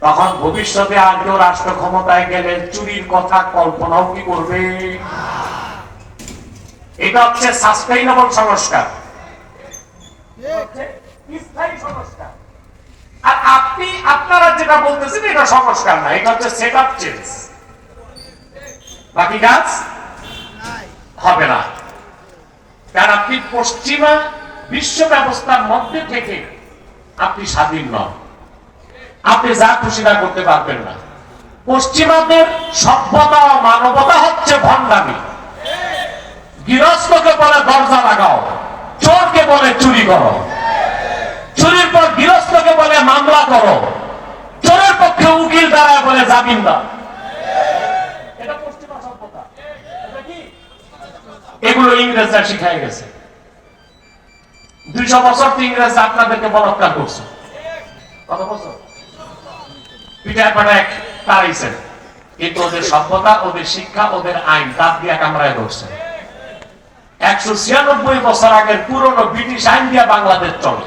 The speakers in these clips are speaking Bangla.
তখন ভবিষ্যতে আর কেউ রাষ্ট্র ক্ষমতায় গেলে চুরির কথা কল্পনাও কি করবে? এটা হচ্ছে সাস্টেইনেবল সংস্কার। আর আপনি আপনারা যেটা বলতেছেন এটা সংস্কার না এটা হচ্ছে সেট আপ চেঞ্জ বাকি কাজ? হবে না। কারণ আপনি পশ্চিমা বিশ্ব ব্যবস্থার মধ্যে থেকে আপনি স্বাধীন নন। আপনি যা খুশি না করতে পারবেন না। পশ্চিমাদের সভ্যতা ও মানবতা হচ্ছে ভণ্ডামি। গৃহস্থকে বলে দরজা লাগাও, চোরকে বলে চুরি করো। চুরির পর গৃহস্থকে বলে মামলা করো। চোরের পক্ষে উকিল দ্বারা বলে জামিন দাও? এগুলো ইংরেজরা শিখাই গেছে। দুইশো বছর আপনাদেরকে বলৎকার করছে। কিন্তু ওদের সভ্যতা, ওদের শিক্ষা, ওদের আইন কামড়ায় ধরছে। একশো ছিয়ানব্বই বছর আগের পুরনো ব্রিটিশ আইন দিয়া বাংলাদেশ চলে।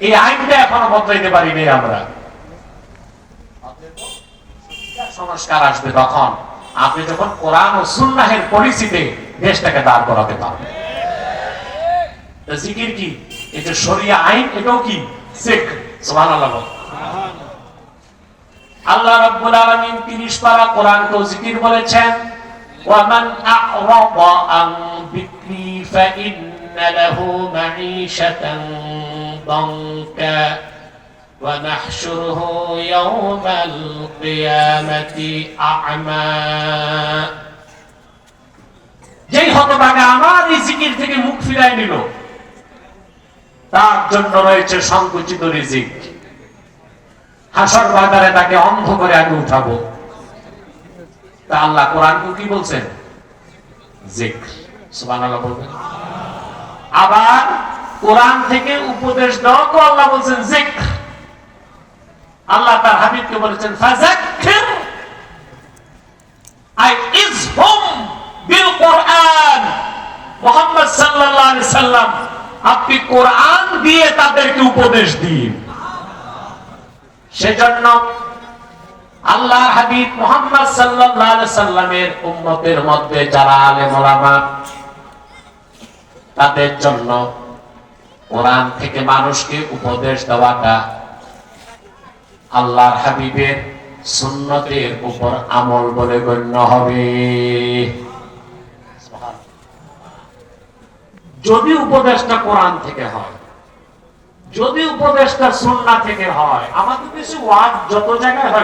এই আইনটা এখনও বদলাইতে পারিনি আমরা। সংস্কার আসবে তখন। আপনি যখন কোরআন ও সুন্নাহের পরিচিতে দেশটাকে দাঁড় করাতে পারবেন। জিকির কি? এটা শরিয়া আইন, এটাও কি? শেখ। সোহান আল্লাহ আল্লাহ রাব্বুল আলামিন পারা কোরআন তো জিকির বলেছেন ওয়া মান আ'রাদা আন যিকরি লাহু মা'ঈশাতান যেই হতভাগা আমার এই জিকির থেকে মুখ ফিরাই নিল। তার জন্য রয়েছে সংকুচিত রিজিক। হাসর বাজারে তাকে অন্ধ করে আমি উঠাবো। তা আল্লাহ কোরআন কি বলছেন? আবার কোরআন থেকে উপদেশ দেওয়াকে আল্লাহ বলছেন জিক আল্লাহ তার হাবিবকে বলেছেন আই মুহাম্মদ আলাইহি সাল্লাম। আপনি কোরআন দিয়ে তাদেরকে উপদেশ দিন। সেজন্য আল্লাহ হাবিব মুহাম্মদ সাল্লাল্লাহু সাল্লামের উম্মতের মধ্যে যারা আলেম ওলামা, তাদের জন্য কোরআন থেকে মানুষকে উপদেশ দেওয়াটা আল্লাহর হাবিবের সুন্নতের উপর আমল বলে গণ্য হবে। যদি উপদেশটা কোরআন থেকে হয়, যদি উপদেশটা সন্না থেকে হয়, আমাদের কিছু ওয়াজ যত জায়গায় হয়